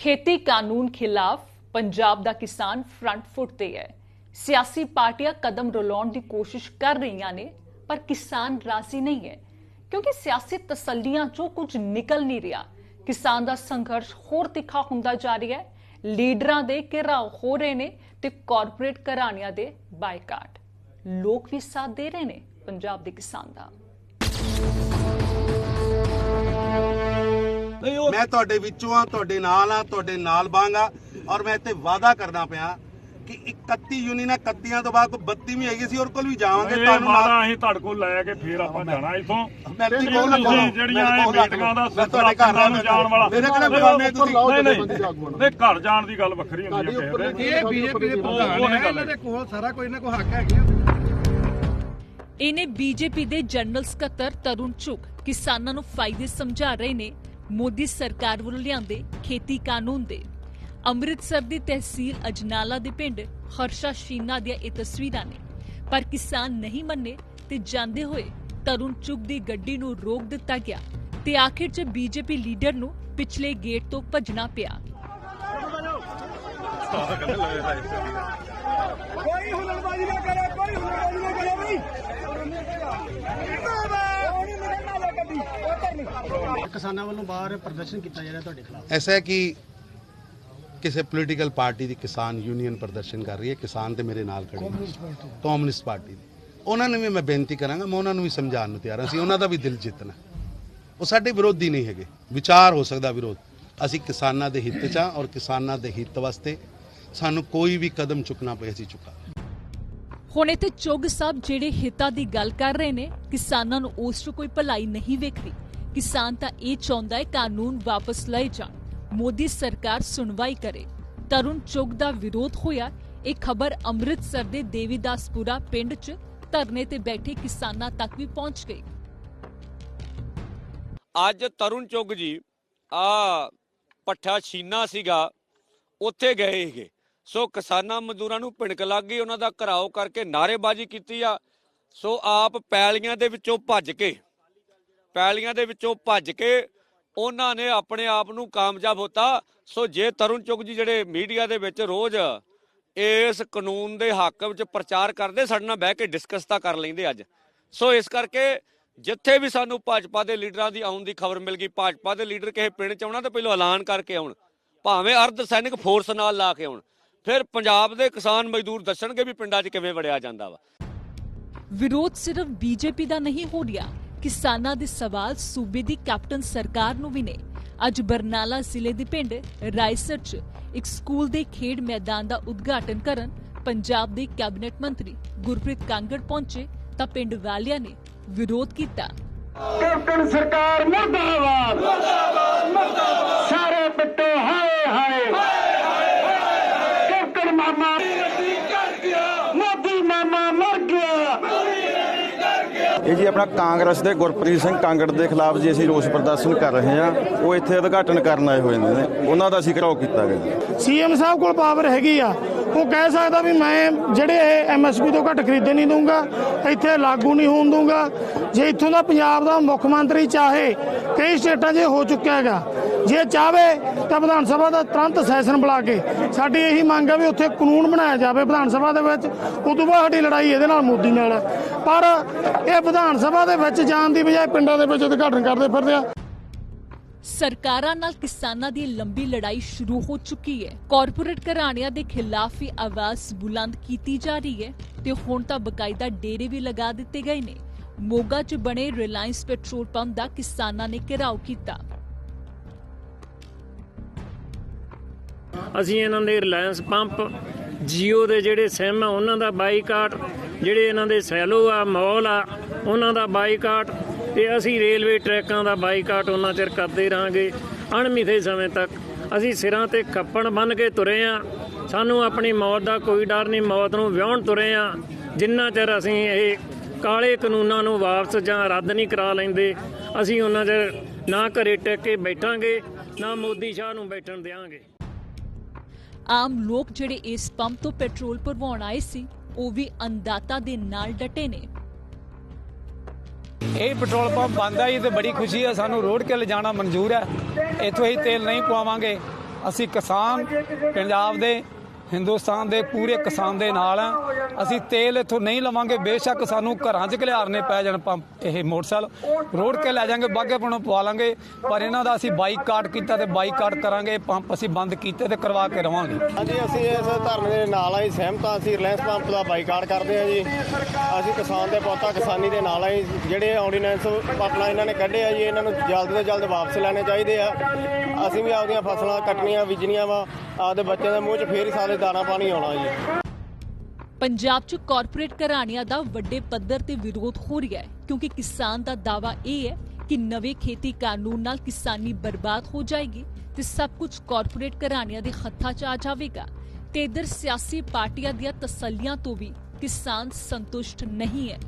ਖੇਤੀ ਕਾਨੂੰਨ ਖਿਲਾਫ ਪੰਜਾਬ ਦਾ ਕਿਸਾਨ ਫਰੰਟ ਫੁੱਟ ਤੇ ਹੈ। ਸਿਆਸੀ ਪਾਰਟੀਆਂ ਕਦਮ ਰੁਲਾਉਣ ਦੀ ਕੋਸ਼ਿਸ਼ ਕਰ ਰਹੀਆਂ ਨੇ, ਪਰ ਕਿਸਾਨ ਰਾਜ਼ੀ ਨਹੀਂ ਹੈ, ਕਿਉਂਕਿ ਸਿਆਸੀ ਤਸੱਲੀਆਂ ਚੋਂ ਕੁਝ ਨਿਕਲ ਨਹੀਂ ਰਿਹਾ। ਕਿਸਾਨ ਦਾ ਸੰਘਰਸ਼ ਹੋਰ ਤਿੱਖਾ ਹੁੰਦਾ ਜਾ ਰਿਹਾ ਹੈ। ਲੀਡਰਾਂ ਦੇ ਘਿਰਾਓ ਹੋ ਰਹੇ ਨੇ ਤੇ ਕਾਰਪੋਰੇਟ ਘਰਾਣਿਆਂ ਦੇ ਬਾਈਕਾਟ। ਲੋਕ ਵੀ ਸਾਥ ਦੇ ਰਹੇ ਨੇ ਪੰਜਾਬ ਦੇ ਕਿਸਾਨ ਦਾ। ਮੈਂ ਤੁਹਾਡੇ ਵਿੱਚੋਂ ਆ ਤੁਹਾਡੇ ਨਾਲ ਆ ਤੁਹਾਡੇ ਨਾਲ ਬਾਂਗਾ ਔਰ ਮੈਂ ਇੱਥੇ ਵਾਅਦਾ ਕਰਦਾ ਪਿਆ ਕਿ 31 ਯੂਨੀਅਨਾਂ 31 ਤੋਂ ਬਾਅਦ ਕੋਈ 32ਵੀਂ ਹੈਗੀ ਸੀ ਔਰ ਕੋਲ ਵੀ ਜਾਵਾਂਗੇ ਤੁਹਾਨੂੰ ਨਾਲ ਅਸੀਂ ਤੁਹਾਡੇ ਕੋਲ ਲੈ ਕੇ ਫੇਰ ਆਪਾਂ ਜਾਣਾ ਇਥੋਂ। ਮੈਂ ਤੁਸੀਂ ਕੋਲ ਰੱਖੋ ਜਿਹੜੀਆਂ ਇਹ ਮੀਟਿੰਗਾਂ ਦਾ ਤੁਹਾਡੇ ਘਰ ਨੂੰ ਜਾਣ ਵਾਲਾ ਮੇਰੇ ਕਿਹੜੇ ਬਗਾਨੇ ਤੁਸੀਂ। ਨਹੀਂ ਨਹੀਂ ਨਹੀਂ ਘਰ ਜਾਣ ਦੀ ਗੱਲ ਵੱਖਰੀ ਹੁੰਦੀ ਹੈ ਦੇ ਇਹ ਬੀਜੇਪੀ ਦੇ ਪ੍ਰਧਾਨ ਹੈ ਗੱਲ ਇਹਨਾਂ ਦੇ ਕੋਲ ਸਾਰਾ ਕੋਈ ਨਾ ਕੋਈ ਹੱਕ ਹੈਗਾ। ਇਹਨੇ ਬੀਜੇਪੀ ਦੇ ਜਨਰਲ ਸਕੱਤਰ ਤਰੁਣ ਚੁਗ ਕਿਸਾਨਾਂ ਨੂੰ ਫਾਇਦੇ ਸਮਝਾ ਰਹੇ ਨੇ। ਮੋਦੀ ਸਰਕਾਰ ਵੱਲੋਂ ਲਿਆਂਦੇ ਖੇਤੀ ਕਾਨੂੰਨ ਦੇ। ਅੰਮ੍ਰਿਤਸਰ ਦੀ ਤਹਿਸੀਲ ਅਜਨਾਲਾ ਦੇ ਪਿੰਡ ਹਰਸ਼ਾ ਸ਼ੀਨਾ ਦੀਆਂ ਇਹ ਤਸਵੀਰਾਂ ਨੇ। ਪਰ ਕਿਸਾਨ ਨਹੀਂ ਮੰਨੇ ਤੇ ਜਾਂਦੇ ਹੋਏ ਤਰੁਣ ਚੁੱਗ ਦੀ ਗੱਡੀ ਨੂੰ ਰੋਕ ਦਿੱਤਾ ਗਿਆ ਤੇ ਆਖਿਰ 'ਚ ਬੀਜੇਪੀ ਲੀਡਰ ਨੂੰ ਪਿਛਲੇ ਗੇਟ ਤੋਂ ਭੱਜਣਾ ਪਿਆ। ਕੋਈ ਹੁਲੜਬਾਜ਼ੀ ਨਾ ਕਰੇ, ਕੋਈ ਹੁਲੜਬਾਜ਼ੀ ਨਾ ਕਰੇ ਬਈ। ਕਿਸਾਨਾਂ ਵੱਲੋਂ ਬਾਹਰ ਪ੍ਰਦਰਸ਼ਨ ਕੀਤਾ ਜਾ ਰਿਹਾ ਤੁਹਾਡੇ ਖਿਲਾਫ। ਐਸਾ ਹੈ ਕਿ ਕਿਸੇ ਪੋਲੀਟੀਕਲ ਪਾਰਟੀ ਦੀ ਕਿਸਾਨ ਯੂਨੀਅਨ ਪ੍ਰਦਰਸ਼ਨ ਕਰ ਰਹੀ ਹੈ ਕਿਸਾਨ ਤੇ ਮੇਰੇ ਨਾਲ ਖੜੇ ਨੇ। ਕਮਿਊਨਿਸਟ ਪਾਰਟੀ ਦੀ। ਉਹਨਾਂ ਨੂੰ ਵੀ ਮੈਂ ਬੇਨਤੀ ਕਰਾਂਗਾ ਮੈਂ ਉਹਨਾਂ ਨੂੰ ਵੀ ਸਮਝਾਉਣ ਨੂੰ ਤਿਆਰ ਹਾਂ। ਅਸੀਂ ਉਹਨਾਂ ਦਾ ਵੀ ਦਿਲ ਜਿੱਤਣਾ। ਉਹ ਸਾਡੇ ਵਿਰੋਧੀ ਨਹੀਂ ਹੈਗੇ। ਵਿਚਾਰ ਹੋ ਸਕਦਾ ਵਿਰੋਧ। ਅਸੀਂ ਕਿਸਾਨਾਂ ਦੇ ਹਿੱਤ 'ਚ ਹਾਂ ਔਰ ਕਿਸਾਨਾਂ ਦੇ ਹਿੱਤ ਵਾਸਤੇ ਸਾਨੂੰ ਕੋਈ ਵੀ ਕਦਮ ਚੁੱਕਣਾ ਪਏ ਅਸੀਂ ਚੁੱਕਾਂਗੇ ਹੁਣ ਇੱਥੇ ਚੁੱਗ ਸਾਹਿਬ ਜਿਹੜੇ ਹਿੱਤਾਂ ਦੀ ਗੱਲ ਕਰ ਰਹੇ ਨੇ, ਕਿਸਾਨਾਂ ਨੂੰ ਉਸ 'ਚ ਕੋਈ ਭਲਾਈ ਨਹੀਂ ਵੇਖਦੀ। ਕਿਸਾਨ ਤਾਂ ਇਹ ਚਾਹੁੰਦਾ ਹੈ ਕਾਨੂੰਨ ਵਾਪਸ ਲਏ ਜਾਣ। ਮੋਦੀ ਸਰਕਾਰ ਸੁਣਵਾਈ ਕਰੇ। ਤਰੁਣ ਚੁੱਗ ਦਾ ਵਿਰੋਧ ਹੋਇਆ। ਇਹ ਖਬਰ ਅੰਮ੍ਰਿਤਸਰ ਦੇ ਦੇਵੀਦਾਸਪੁਰਾ ਪਿੰਡ 'ਚ ਧਰਨੇ ਤੇ ਬੈਠੇ ਕਿਸਾਨਾਂ ਤੱਕ ਵੀ ਪਹੁੰਚ ਗਈ। ਅੱਜ ਤਰੁਣ ਚੁੱਗ ਜੀ ਆ ਪੱਠਾ ਛੀਨਾ ਸੀਗਾ, ਉੱਥੇ ਗਏ ਸੀਗੇ। ਸੋ ਕਿਸਾਨਾਂ ਮਜ਼ਦੂਰਾਂ ਨੂੰ ਭਿਣਕ ਲੱਗ ਗਈ, ਉਹਨਾਂ ਦਾ ਘਰਾਓ ਕਰਕੇ ਨਾਰੇਬਾਜ਼ੀ ਕੀਤੀ ਆ। ਸੋ ਆਪ ਪੈਲੀਆਂ ਦੇ ਵਿੱਚੋਂ ਭੱਜ ਕੇ, ਪੈਲੀਆਂ ਦੇ ਵਿੱਚੋਂ ਭੱਜ ਕੇ ਉਹਨਾਂ ਨੇ ਆਪਣੇ ਆਪ ਨੂੰ ਕਾਮਯਾਬ ਹੋਤਾ। ਸੋ ਜੇ ਤਰੁਣ ਚੁੱਗ ਜੀ ਜਿਹੜੇ ਮੀਡੀਆ ਦੇ ਵਿੱਚ ਰੋਜ਼ ਇਸ ਕਾਨੂੰਨ ਦੇ ਹੱਕ ਵਿੱਚ ਪ੍ਰਚਾਰ ਕਰਦੇ, ਸਾਡੇ ਨਾਲ ਬਹਿ ਕੇ ਡਿਸਕਸ ਤਾਂ ਕਰ ਲੈਂਦੇ ਅੱਜ। ਸੋ ਇਸ ਕਰਕੇ ਜਿੱਥੇ ਵੀ ਸਾਨੂੰ ਭਾਜਪਾ ਦੇ ਲੀਡਰਾਂ ਦੀ ਆਉਣ ਦੀ ਖਬਰ ਮਿਲ ਗਈ, ਭਾਜਪਾ ਦੇ ਲੀਡਰ ਕਿਸੇ ਪਿੰਡ ਚ ਆਉਣਾ ਤਾਂ ਪਹਿਲਾਂ ਐਲਾਨ ਕਰਕੇ ਆਉਣ, ਭਾਵੇਂ ਅਰਧ ਸੈਨਿਕ ਫੋਰਸ ਨਾਲ ਲਾ ਕੇ ਆਉਣ। ਫਿਰ ਪੰਜਾਬ ਦੇ ਕਿਸਾਨ ਮਜ਼ਦੂਰ ਦੱਸਣਗੇ ਵੀ ਪਿੰਡਾਂ 'ਚ ਕਿਵੇਂ ਵੜਿਆ ਜਾਂਦਾ ਵਾ। ਵਿਰੋਧ ਸਿਰਫ ਬੀਜੇਪੀ ਦਾ ਨਹੀਂ ਹੋ ਰਿਹਾ। ਕਿਸਾਨਾਂ ਦੇ ਸਵਾਲ ਸੂਬੇ ਦੀ ਕੈਪਟਨ ਸਰਕਾਰ ਨੂੰ ਵੀ ਨੇ। ਅੱਜ ਬਰਨਾਲਾ ਜ਼ਿਲ੍ਹੇ ਦੇ ਪਿੰਡ ਰਾਇਸਰ 'ਚ ਇੱਕ ਸਕੂਲ ਦੇ ਖੇਡ ਮੈਦਾਨ ਦਾ ਉਦਘਾਟਨ ਕਰਨ ਪੰਜਾਬ ਦੇ ਕੈਬਨਿਟ ਮੰਤਰੀ ਗੁਰਪ੍ਰੀਤ ਕਾਂਗੜ ਪਹੁੰਚੇ ਤਾਂ ਪਿੰਡ ਵਾਲਿਆਂ ਨੇ ਵਿਰੋਧ ਕੀਤਾ। ਕੈਪਟਨ ਸਰਕਾਰ ਮੁਰਦਾਬਾਦ। ਮੁਰਦਾਬਾਦ ਮੁਰਦਾਬਾਦ। ਸਾਰੇ ਪਿੱਟੋ ਹਾਏ ਹਾਏ ਮਾਮਾ। ਮੋਦੀ ਮਾਮਾ ਮਰ ਗਿਆ। ਇਹ ਜੀ ਆਪਣਾ ਕਾਂਗਰਸ ਦੇ ਗੁਰਪ੍ਰੀਤ ਸਿੰਘ ਕਾਂਗੜ ਦੇ ਖਿਲਾਫ ਜੀ ਅਸੀਂ ਰੋਸ ਪ੍ਰਦਰਸ਼ਨ ਕਰ ਰਹੇ ਹਾਂ। ਉਹ ਇੱਥੇ ਉਦਘਾਟਨ ਕਰਨ ਆਏ ਹੋਏ ਨੇ। ਉਹਨਾਂ ਦਾ ਅਸੀਂ ਘਰਾਓ ਕੀਤਾ ਗਿਆ। ਸੀਐਮ ਸਾਹਿਬ ਕੋਲ ਪਾਵਰ ਹੈਗੀ ਆ। ਉਹ ਕਹਿ ਸਕਦਾ ਵੀ ਮੈਂ ਜਿਹੜੇ ਐਮਐਸਪੀ ਤੋਂ ਘੱਟ ਖਰੀਦੇ ਨਹੀਂ ਦੂੰਗਾ ਇੱਥੇ ਲਾਗੂ ਨਹੀਂ ਹੋਣ ਦੂੰਗਾ ਜੇ ਇੱਥੋਂ ਦਾ ਪੰਜਾਬ ਦਾ ਮੁੱਖ ਮੰਤਰੀ ਚਾਹੇ ਕਈ ਸਟੇਟਾਂ 'ਚ ਹੋ ਚੁੱਕਿਆ ਹੈਗਾ। ਜੇ ਚਾਹਵੇ ਤਾਂ ਵਿਧਾਨ ਸਭਾ ਦਾ ਤੁਰੰਤ ਸੈਸ਼ਨ ਬੁਲਾ ਕੇ ਸਾਡੀ ਇਹੀ ਮੰਗ ਹੈ ਵੀ ਉੱਥੇ ਕਾਨੂੰਨ ਬਣਾਇਆ ਜਾਵੇ ਵਿਧਾਨ ਸਭਾ ਦੇ ਵਿੱਚ। ਉਦੋਂ ਬਾਅਦ ਸਾਡੀ ਲੜਾਈ ਇਹਦੇ ਨਾਲ ਮੋਦੀ ਨਾਲ ਹੈ। ਪਰ ਇਹ ਵਿਧਾਨ ਸਭਾ ਦੇ ਵਿੱਚ ਜਾਣ ਦੀ ਬਜਾਏ ਪਿੰਡਾਂ ਦੇ ਵਿੱਚ ਉਦਘਾਟਨ ਕਰਦੇ ਫਿਰਦੇ ਆ। ਸਰਕਾਰਾਂ ਨਾਲ ਕਿਸਾਨਾਂ ਦੀ ਲੰਬੀ ਲੜਾਈ ਸ਼ੁਰੂ ਹੋ ਚੁੱਕੀ ਹੈ। ਕਾਰਪੋਰੇਟ ਘਰਾਣਿਆਂ ਦੇ ਖਿਲਾਫ ਵੀ ਆਵਾਜ਼ ਬੁਲੰਦ ਕੀਤੀ ਜਾ ਰਹੀ ਹੈ ਤੇ ਹੁਣ ਤਾਂ ਬਕਾਇਦਾ ਡੇਰੇ ਵੀ ਲਗਾ ਦਿੱਤੇ ਗਏ ਨੇ। ਮੋਗਾ 'ਚ ਬਣੇ ਰਿਲਾਇੰਸ ਪੈਟਰੋਲ ਪੰਪ ਦਾ ਕਿਸਾਨਾਂ ਨੇ ਘਿਰਾਓ ਕੀਤਾ। ਅਸੀਂ ਇਹਨਾਂ ਦੇ ਰਿਲਾਇੰਸ ਪੰਪ, ਜੀਓ ਦੇ ਜਿਹੜੇ ਸਿਮ ਆ, ਉਹਨਾਂ ਦਾ ਬਾਈਕਾਟ, ਜਿਹੜੇ ਇਹਨਾਂ ਦੇ ਸੈਲੋ ਆ, ਮੌਲ ਆ, ਉਹਨਾਂ ਦਾ ਬਾਈਕਾਟ ਤੇ ਅਸੀਂ ਰੇਲਵੇ ਟਰੈਕਾਂ ਦਾ ਬਾਈਕਾਟ ਉਹਨਾਂ ਚਿਰ ਕਰਦੇ ਰਹਾਂਗੇ ਅਣਮਿੱਥੇ ਸਮੇਂ ਤੱਕ। ਅਸੀਂ ਸਿਰਾਂ ਤੇ ਖੱਪਣ ਬੰਨ ਕੇ ਤੁਰੇ ਆ। ਸਾਨੂੰ ਆਪਣੀ ਮੌਤ ਦਾ ਕੋਈ ਡਰ ਨਹੀਂ, ਮੌਤ ਨੂੰ ਵਿਆਹਣ ਤੁਰੇ ਆ। ਜਿੰਨਾ ਚਿਰ ਅਸੀਂ ਇਹ ਕਾਲੇ ਕਾਨੂੰਨਾਂ ਨੂੰ ਵਾਪਸ ਜਾਂ ਰੱਦ ਨਹੀਂ ਕਰਾ ਲੈਂਦੇ। ਅਸੀਂ ਉਹਨਾਂ ਚਿਰ ਨਾ ਘਰੇ ਟਿਕ ਕੇ ਬੈਠਾਂਗੇ ਨਾ ਮੋਦੀ ਸ਼ਾਹ ਨੂੰ ਬੈਠਣ ਦਿਆਂਗੇ। ਆਮ ਲੋਕ ਜਿਹੜੇ ਇਸ ਪੰਪ ਤੋਂ ਪੈਟਰੋਲ ਭਰਵਾਉਣ ਆਏ ਸੀ ਉਹ ਵੀ ਅੰਦਾਤਾ ਦੇ ਨਾਲ ਡਟੇ ਨੇ। ਇਹ ਪੈਟਰੋਲ ਪੰਪ ਬੰਦ ਆ ਜੀ ਤੇ ਬੜੀ ਖੁਸ਼ੀ ਆ ਸਾਨੂੰ ਰੋਡ ਕੇ ਲਿਜਾਣਾ ਮਨਜ਼ੂਰ ਹੈ ਇੱਥੋਂ ਹੀ ਤੇਲ ਨਹੀਂ ਪਵਾਵਾਂਗੇ। ਅਸੀਂ ਕਿਸਾਨ ਪੰਜਾਬ ਦੇ ਹਿੰਦੁਸਤਾਨ ਦੇ ਪੂਰੇ ਕਿਸਾਨ ਦੇ ਨਾਲ ਆ। ਅਸੀਂ ਤੇਲ ਇੱਥੋਂ ਨਹੀਂ ਲਵਾਂਗੇ, ਬੇਸ਼ੱਕ ਸਾਨੂੰ ਘਰਾਂ 'ਚ ਘਲਿਆਰਨੇ ਪੈ ਜਾਣ ਪੰਪ, ਇਹ ਮੋਟਰਸਾਈਕਲ। ਰੋਡ ਕੇ ਲੈ ਜਾਾਂਗੇ, ਬਾਗੇ ਪਵਾ ਲਾਂਗੇ, ਪਰ ਇਹਨਾਂ ਦਾ ਅਸੀਂ ਬਾਈਕਾਟ ਕੀਤਾ ਤੇ ਬਾਈਕਾਟ ਕਰਾਂਗੇ, ਪੰਪ ਅਸੀਂ ਬੰਦ ਕੀਤੇ ਤੇ ਕਰਵਾ ਕੇ ਰਵਾਂਗੇ। ਹਾਂਜੀ, ਅਸੀਂ ਇਸ ਧਰਨੇ ਦੇ ਨਾਲ ਆਈ ਸਹਿਮਤ ਹਾਂ, ਅਸੀਂ ਰਿਲਾਇੰਸ ਪੰਪ ਦਾ ਬਾਈਕਾਟ ਕਰਦੇ ਹਾਂ ਜੀ। ਅਸੀਂ ਕਿਸਾਨ ਦੇ ਪੋਤਾ, ਕਿਸਾਨੀ ਦੇ ਨਾਲ ਆਈ ਜਿਹੜੇ ਆਰਡੀਨੈਂਸ ਆਪਣਾ ਇਹਨਾਂ ਨੇ ਕੱਢੇ ਆ ਜੀ, ਇਹਨਾਂ ਨੂੰ ਜਲਦ ਤੋਂ ਜਲਦ ਵਾਪਸ ਲੈਣੇ ਚਾਹੀਦੇ ਆ। ਅਸੀਂ ਵੀ ਆਪਦੀਆਂ ਫਸਲਾਂ ਕੱਟਣੀਆਂ, ਬੀਜਣੀਆਂ ਵਾ ਆਪਦੇ ਬੱਚਿਆਂ ਦੇ ਮੂੰਹ 'ਚ ਫੇਰ ਹੀ ਸਾਰੇ ਦਾਣਾ ਪਾਣੀ ਆਉਣਾ ਜੀ। ਪੰਜਾਬ 'ਚ ਕਾਰਪੋਰੇਟ ਘਰਾਣਿਆਂ ਦਾ ਵੱਡੇ ਪੱਧਰ ਤੇ ਵਿਰੋਧ ਹੋ ਰਿਹਾ ਹੈ, ਕਿਉਂਕਿ ਕਿਸਾਨ ਦਾ ਦਾਵਾ ਇਹ ਹੈ ਕਿ ਨਵੇਂ ਖੇਤੀ ਕਾਨੂੰਨ ਨਾਲ ਕਿਸਾਨੀ ਬਰਬਾਦ ਹੋ ਜਾਏਗੀ ਤੇ ਸਭ ਕੁਝ ਕਾਰਪੋਰੇਟ ਘਰਾਣਿਆਂ ਦੇ ਹੱਥਾਂ 'ਚ ਆ ਜਾਵੇਗਾ। ਤੇ ਇਧਰ ਸਿਆਸੀ ਪਾਰਟੀਆਂ ਦੀਆਂ ਤਸੱਲੀਆਂ ਤੋਂ ਵੀ ਕਿਸਾਨ ਸੰਤੁਸ਼ਟ ਨਹੀਂ ਹੈ।